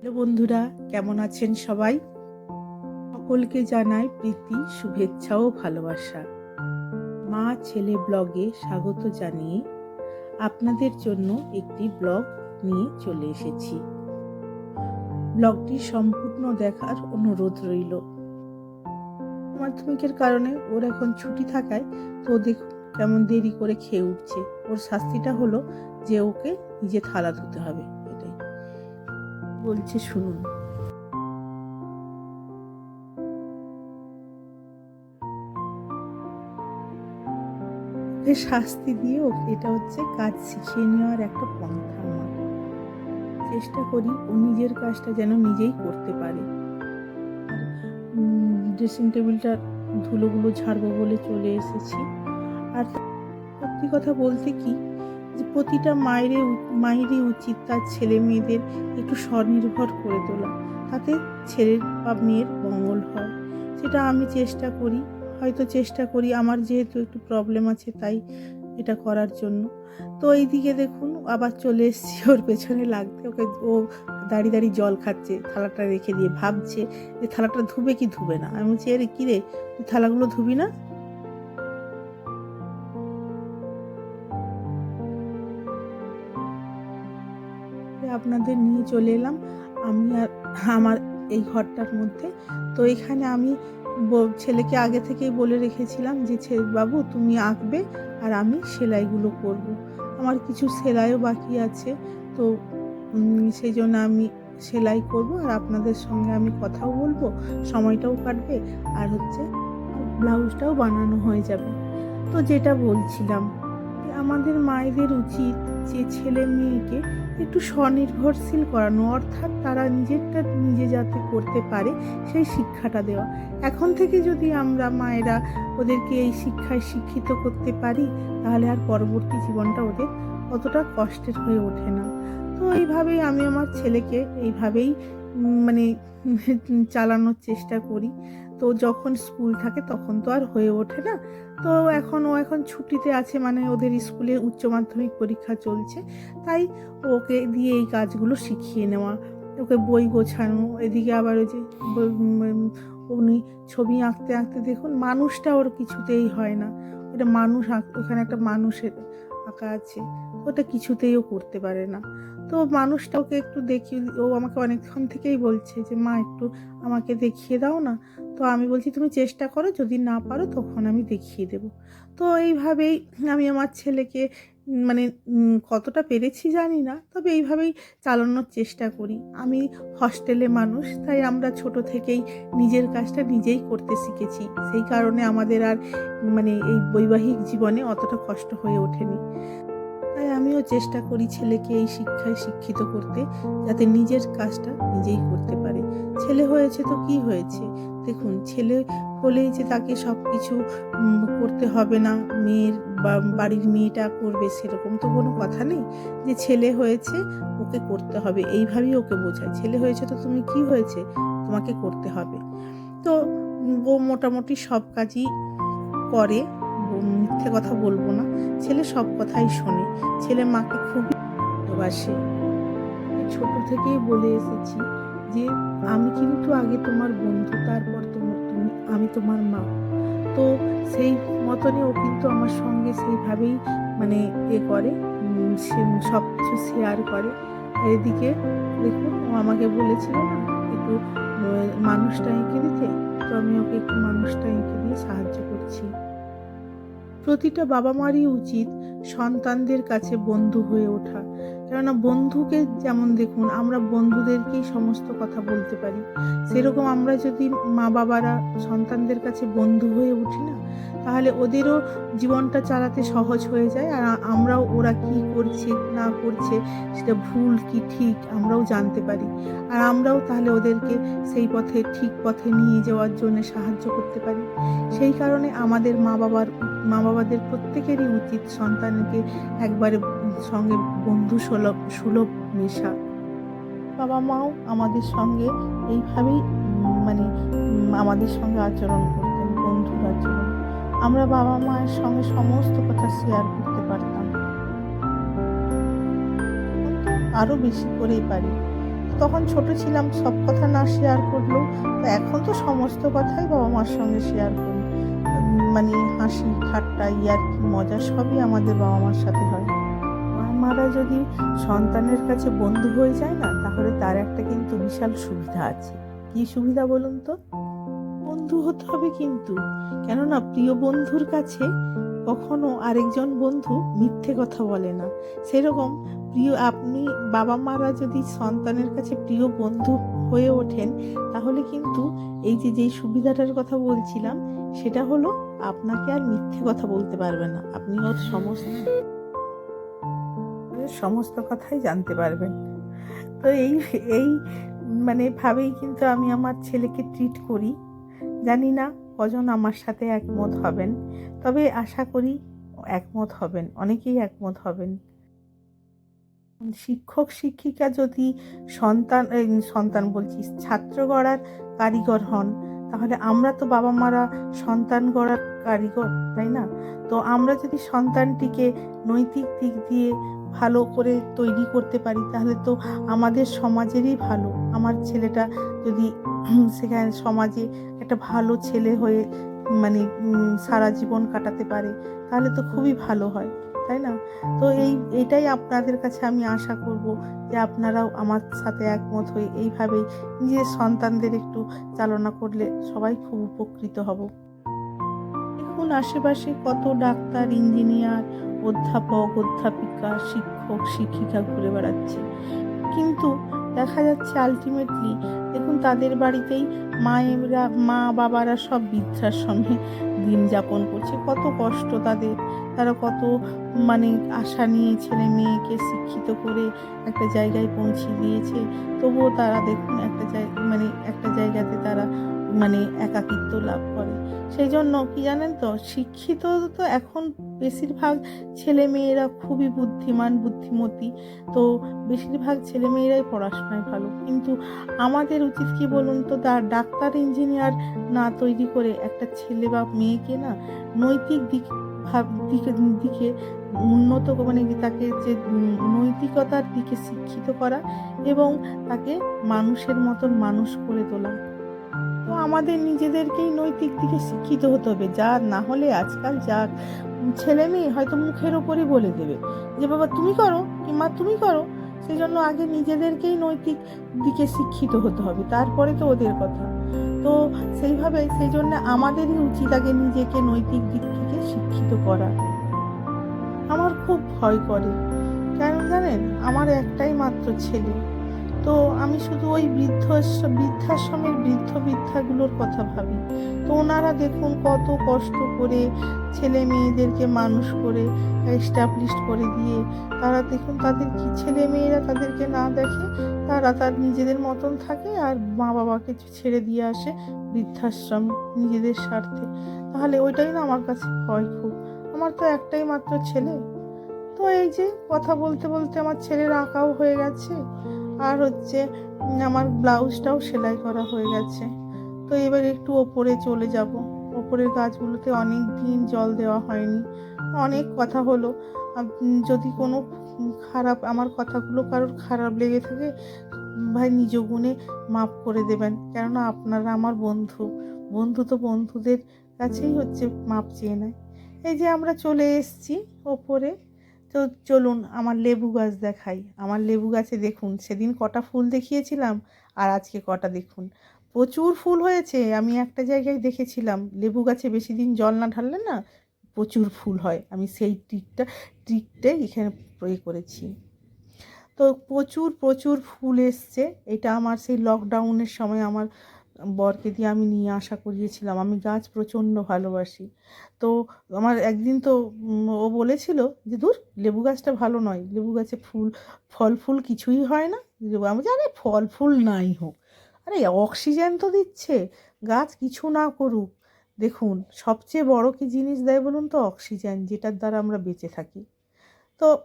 Hello বন্ধুরা, কেমন আছেন সবাই? সকলকে জানাই প্রীতি, শুভেচ্ছা ও ভালোবাসা। মা ছেলে ব্লগে স্বাগত জানিয়ে আপনাদের জন্য একটি ব্লগ নিয়ে চলে এসেছি। ব্লগটি সম্পূর্ণ দেখার অনুরোধ রইল। মাধ্যমিকের কারণে ওর এখন ছুটি থাকায় তো দেখুন কেমন দেরি করে খেয়ে উঠছে। ওর শাস্তিটা হলো যে ওকে নিজে থালা ধুতে হবে। বলছে, শুনুন। ওকে শাস্তি দিয়ে ওকে এটা হচ্ছে কাজ শিখিয়ে নেওয়ার একটা পন্থা আমার। চেষ্টা করি ও নিজের কাজটা যেন নিজেই করতে পারে। ড্রেসিং টেবিলটার ধুলোগুলো ঝাড়বো বলে চলে এসেছি। আর সত্যি কথা বলতে কি প্রতিটা মায়েরই মায়েরই উচিত তার ছেলে মেয়েদের একটু স্বনির্ভর করে তোলা। তাতে ছেলের বা মেয়ের মঙ্গল হয়। সেটা আমি চেষ্টা করি, হয়তো চেষ্টা করি, আমার যেহেতু একটু প্রবলেম আছে তাই এটা করার জন্য। তো এইদিকে দেখুন, আবার চলে এসছি ওর পেছনে লাগতে। ওকে ও দাঁড়িয়ে দাঁড়িয়ে জল খাচ্ছে, থালাটা রেখে দিয়ে ভাবছে যে থালাটা ধুবে কি ধুবে না। আমি বলছি, আরে কী রে, তুই থালাগুলো ধুবি না? আপনাদের নিয়ে চলে এলাম। আমি আর আমার এই ঘরটার মধ্যে। তো এখানে আমি ছেলেকে আগে থেকেই বলে রেখেছিলাম যে বাবু, তুমি আঁকবে আর আমি সেলাইগুলো করব। আমার কিছু সেলাইও বাকি আছে। তো সেই জন্য আমি সেলাই করব আর আপনাদের সঙ্গে আমি কথাও বলব, সময়টাও কাটবে আর হচ্ছে ব্লাউজটাও বানানো হয়ে যাবে। তো যেটা বলছিলাম আমাদের মায়েদের উচিত যে, ছেলে মেয়েকে একটু স্বনির্ভরশীল করানো, অর্থাৎ তারা নিজেরটা নিজে যাতে করতে পারে সেই শিক্ষাটা দেওয়া। এখন থেকে যদি আমরা মায়েরা ওদেরকে এই শিক্ষায় শিক্ষিত করতে পারি, তাহলে আর পরবর্তী জীবনটা ওদের অতটা কষ্টের হয়ে ওঠে না। তো এইভাবেই আমি আমার ছেলেকে এইভাবেই মানে চালানোর চেষ্টা করি। তো যখন স্কুল থাকে তখন তো আর হয়ে ওঠে না। তো এখন ও এখন ছুটিতে আছে মানে ওদের স্কুলে উচ্চ মাধ্যমিক পরীক্ষা চলছে, তাই ওকে দিয়ে এই কাজগুলো শিখিয়ে নেওয়া। ওকে বই গোছানো, এদিকে আবার ওই যে উনি ছবি আঁকতে আঁকতে দেখুন, মানুষটা ওর কিছুতেই হয় না। এটা মানুষ ওখানে একটা মানুষের আঁকা আছে, ওটা কিছুতেই ও করতে পারে না। তো মানুষটা ওকে একটু দেখিয়ে ও আমাকে অনেকক্ষণ থেকেই বলছে যে, মা, একটু আমাকে দেখিয়ে দাও না। তো আমি বলছি, তুমি চেষ্টা করো, যদি না পারো তখন আমি দেখিয়ে দেব। তো এইভাবেই আমি আমার ছেলেকে মানে কতটা পেরেছি জানি না, তবে এইভাবেই চালানোর চেষ্টা করি। আমি হস্টেলে মানুষ, তাই আমরা ছোট থেকেই নিজের কাজটা নিজেই করতে শিখেছি। সেই কারণে আমাদের আর মানে এই বৈবাহিক জীবনে অতটা কষ্ট হয়ে ওঠেনি। তাই আমিও চেষ্টা করি ছেলেকে এই শিক্ষায় শিক্ষিত করতে, যাতে নিজের কাজটা নিজেই করতে পারে। ছেলে হয়েছে তো কি হয়েছে? দেখুন, ছেলে হলেই যে তাকে সব কিছু করতে হবে না, মেয়ের বা বাড়ির মেয়েটা করবে সেরকম তো কোনো কথা নেই। যে ছেলে হয়েছে, ওকে করতে হবে, এইভাবেই ওকে বোঝায়। ছেলে হয়েছে তো তুমি কি হয়েছে? তোমাকে করতে হবে। তো ও মোটামুটি সব কাজই করে। মিথ্যে কথা বলব না। ছেলে সব কথাই শোনে। ছেলে মাকে খুবই ভালোবাসে। ছোট থেকেই বলে এসেছি যে, আমি কিন্তু আগে তোমার বন্ধু, তারপর তোমার তুমি, আমি তোমার মা। তো সেই মতনই ও কিন্তু আমার সঙ্গে সেইভাবেই মানে এ করে সে সব কিছু শেয়ার করে। এদিকে দেখুন, ও আমাকে বলেছিল না, একটু মানুষটা এঁকে দিতে। তো আমি ওকে একটু মানুষটা এঁকে দিয়ে সাহায্য করছি। প্রতিটা বাবা মারই উচিত সন্তানদের কাছে বন্ধু হয়ে ওঠা। কেননা বন্ধুকে যেমন দেখুন, আমরা বন্ধুদেরকেই সমস্ত কথা বলতে পারি। সেরকম আমরা যদি মা বাবারা সন্তানদের কাছে বন্ধু হয়ে উঠি না, তাহলে ওদেরও জীবনটা চালাতে সহজ হয়ে যায়। আর আমরাও ওরা কি করছে, না করছে, সেটা ভুল কি ঠিক আমরাও জানতে পারি। আর আমরাও তাহলে ওদেরকে সেই পথে, ঠিক পথে নিয়ে যাওয়ার জন্য সাহায্য করতে পারি। সেই কারণে আমাদের মা বাবার, মা বাবাদের প্রত্যেকেরই উচিত সন্তানকে একবারে সঙ্গে বন্ধু সুলভ সুলভ মেশা বাবা মাও আমাদের সঙ্গে এইভাবেই মানে আমাদের সঙ্গে আচরণ করতেন, বন্ধুর আচরণ। আমরা বাবা মায়ের সঙ্গে সমস্ত কথা শেয়ার করতে পারতাম। আরও বেশি করেই পারি। তখন ছোট ছিলাম, সব কথা না শেয়ার করলেও, তো এখন তো সমস্ত কথাই বাবা মার সঙ্গে শেয়ার করি। মানে হাসি, ঠাট্টা, ইয়ার্কি, মজা সবই আমাদের বাবা মার সাথে হয়। মারা যদি সন্তানের কাছে বন্ধু হয়ে যায় না, তাহলে তার একটা কিন্তু বিশাল সুবিধা আছে। কি সুবিধা বলুন তো? বন্ধু হতে হবে কিন্তু। কেননা প্রিয় বন্ধুর কাছে কখনো আরেকজন বন্ধু মিথ্যে কথা বলে না। সেরকম প্রিয়, আপনি বাবা মারা যদি সন্তানের কাছে প্রিয় বন্ধু হয়ে ওঠেন, তাহলে কিন্তু এই যে, যেই সুবিধাটার কথা বলছিলাম, সেটা হলো আপনাকে আর মিথ্যে কথা বলতে পারবে না। আপনি ওর সমস্ত সমস্ত কথাই জানতে পারবেন। তো এই এই মানে ভাবেই কিন্তু আমি আমার ছেলেকে ট্রিট করি। জানি না কজন আমার সাথে একমত হবেন, তবে আশা করি একমত হবেন, অনেকেই একমত হবেন। শিক্ষক, শিক্ষিকা যদি সন্তান সন্তান বলছি, ছাত্র গড়ার কারিগর হন, তাহলে আমরা তো বাবা মারা সন্তান গড়ার কারিগর, তাই না? তো আমরা যদি সন্তানটিকে নৈতিক দিক দিয়ে ভালো করে তৈরি করতে পারি, তাহলে তো আমাদের সমাজেরই ভালো। আমার ছেলেটা যদি সেখানে সমাজে একটা ভালো ছেলে হয়ে মানে সারা জীবন কাটাতে পারে, তাহলে তো খুবই ভালো হয়, তাই না? তো এই, এটাই আপনাদের কাছে আমি আশা করব যে আপনারাও আমার সাথে একমত হয়ে এইভাবেই নিজের সন্তানদের একটু চালনা করলে সবাই খুব উপকৃত হব। দেখুন আশেপাশে কত ডাক্তার, ইঞ্জিনিয়ার, অধ্যাপক, অধ্যাপিকা, শিক্ষক, শিক্ষিকা ঘুরে বেড়াচ্ছে। কিন্তু দেখা যাচ্ছে আলটিমেটলি দেখুন তাদের বাড়িতেই মায়েরা, মা বাবারা সব বৃদ্ধাশ্রমে দিন যাপন করছে। কত কষ্ট তাদের, তারা কত মানে আশা নিয়ে ছেলে মেয়েকে শিক্ষিত করে একটা জায়গায় পৌঁছে দিয়েছে। তবুও তারা দেখুন একটা জায়গা মানে একটা জায়গাতে তারা মানে একাকিত্ব লাভ করে। সেই জন্য কি জানেন তো, শিক্ষিত তো এখন বেশিরভাগ ছেলে মেয়েরা খুবই বুদ্ধিমান, বুদ্ধিমতী। তো বেশিরভাগ ছেলে মেয়েরাই পড়াশোনায় ভালো। কিন্তু আমাদের উচিত কি বলুন তো, তার ডাক্তার, ইঞ্জিনিয়ার না তৈরি করে একটা ছেলে বা মেয়েকে না নৈতিক দিক ভাব, দিকে দিকে উন্নত মানে তাকে যে নৈতিকতার দিকে শিক্ষিত করা এবং তাকে মানুষের মতন মানুষ করে তোলা। তো আমাদের নিজেদেরকেই নৈতিক দিকে শিক্ষিত হতে হবে। যা না হলে আজকাল যা ছেলে মেয়ে হয়তো মুখের ওপরই বলে দেবে যে, বাবা, তুমি করো কিংবা তুমি করো। সেই জন্য আগে নিজেদেরকেই নৈতিক দিকে শিক্ষিত হতে হবে। তারপরে তো ওদের কথা। তো সেইভাবে সেই জন্য আমাদেরই উচিত আগে নিজেকে নৈতিক দিক থেকে শিক্ষিত করা। আমার খুব ভয় করে। কেন জানেন? আমার একটাই মাত্র ছেলে। তো আমি শুধু ওই বৃদ্ধ বৃদ্ধাশ্রমের বৃদ্ধ বৃদ্ধাগুলোর কথা ভাবি। তো ওনারা দেখুন কত কষ্ট করে ছেলে মেয়েদেরকে মানুষ করে এস্টাবলিশ করে দিয়ে তারা দেখুন তাদের কি ছেলে মেয়েরা তাদেরকে না দেখে তারা তার নিজেদের মতন থাকে আর মা বাবাকে ছেড়ে দিয়ে আসে বৃদ্ধাশ্রম নিজেদের স্বার্থে। তাহলে ওইটাই না আমার কাছে ভয় খুব। আমার তো একটাই মাত্র ছেলে। তো এই যে কথা বলতে বলতে আমার ছেলের আঁকাও হয়ে গেছে। আর হচ্ছে আমার ব্লাউজটাও সেলাই করা হয়ে গেছে। তো এবার একটু ওপরে চলে যাব। ওপরের গাছগুলোতে অনেক দিন জল দেওয়া হয়নি। অনেক কথা হলো। যদি কোনো খারাপ, আমার কথাগুলো কারোর খারাপ লেগে থাকে, ভাই নিজ গুণে মাফ করে দেবেন। কেননা আপনারা আমার বন্ধু। বন্ধু তো বন্ধুদের কাছেই হচ্ছে মাপ চেয়ে নেয়। এই যে আমরা চলে এসেছি ওপরে। তো চলুন আমার লেবু গাছ দেখাই। আমার লেবু গাছে দেখুন, সেদিন কটা ফুল দেখিয়েছিলাম আর আজকে কটা দেখুন। প্রচুর ফুল হয়েছে, আমি একটা জায়গায় দেখেছিলাম। লেবু গাছে বেশি দিন জল না ঢাললে না প্রচুর ফুল হয়। আমি সেই ট্রিকটা ট্রিকটাই এখানে প্রয়োগ করেছি। তো প্রচুর প্রচুর ফুল এসছে। এটা আমার সেই লকডাউনের সময় আমার বরকে দিয়ে আমি নিয়ে আসা করিয়েছিলাম। আমি গাছ প্রচণ্ড ভালোবাসি। তো আমার একদিন তো ও বলেছিল যে দূর লেবু গাছটা ভালো নয়। লেবু গাছে ফুল, ফল ফুল কিছুই হয় না। লেবু আমি জানি ফল ফুল নাই হোক। আরে, অক্সিজেন তো দিচ্ছে। গাছ কিছু না করুক। দেখুন, সবচেয়ে বড় কি জিনিস দেয় বলুন তো? অক্সিজেন, যেটার দ্বারা আমরা বেঁচে থাকি। তো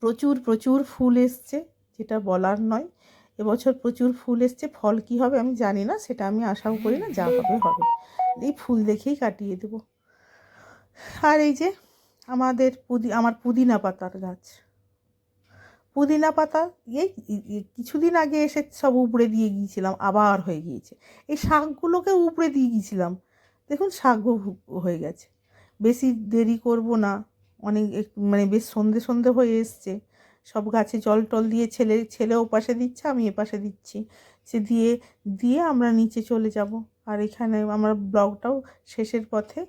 প্রচুর প্রচুর ফুল এসছে, যেটা বলার নয়। এবছর প্রচুর ফুল এসছে। ফল কি হবে আমি জানি না, সেটা আমি আশাও করি না, যা হবে হবে। এই ফুল দেখেই কাটিয়ে দেব। আর এই যে আমাদের পুদি, আমার পুদিনা পাতার গাছ। পুদিনা পাতা এই কিছুদিন আগে এসে সব উপড়ে দিয়ে গিয়েছিলাম, আবার হয়ে গিয়েছে। এই শাকগুলোকে উপড়ে দিয়ে গিয়েছিলাম। দেখুন, শাকও হয়ে গেছে। বেশি দেরি করব না, অনেক মানে বেশ সন্ধে সন্ধে হয়ে এসছে। সব গাছে জল টল দিয়ে ছেলে ছেলে ও পাশে দিচ্ছে, আমি এ পাশে দিচ্ছি। সে দিয়ে দিয়ে আমরা নিচে চলে যাব। আর এখানে আমার ব্লগটাও শেষের পথে।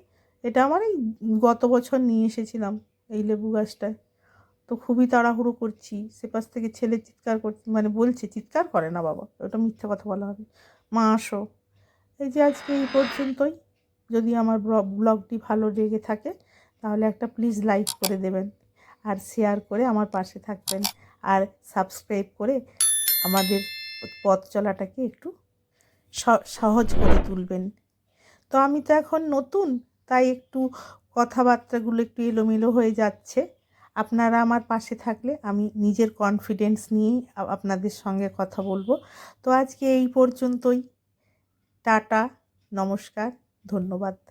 এটা আমার এই গত বছর নিয়ে এসেছিলাম এই লেবু গাছটায়। তো খুবই তাড়াহুড়ো করছি। সে পাশ থেকে ছেলে চিৎকার করছে মানে বলছে, চিৎকার করে না বাবা, ওটা মিথ্যা কথা বলা হবে। মা, আসো। এই যে আজকে এই পর্যন্তই। যদি আমার ব্লগ, ব্লগটি ভালো লেগে থাকে, তাহলে একটা প্লিজ লাইক করে দেবেন। আর শেয়ার করে আমার পাশে থাকবেন। আর সাবস্ক্রাইব করে আমাদের পথ চলাটাকে একটু সহজ করে তুলবেন। তো আমি তো এখন নতুন, তাই একটু কথাবার্তাগুলো একটু এলোমেলো হয়ে যাচ্ছে। আপনারা আমার পাশে থাকলে আমি নিজের কনফিডেন্স নিয়েই আপনাদের সঙ্গে কথা বলব। তো আজকে এই পর্যন্তই। টাটা, নমস্কার, ধন্যবাদ।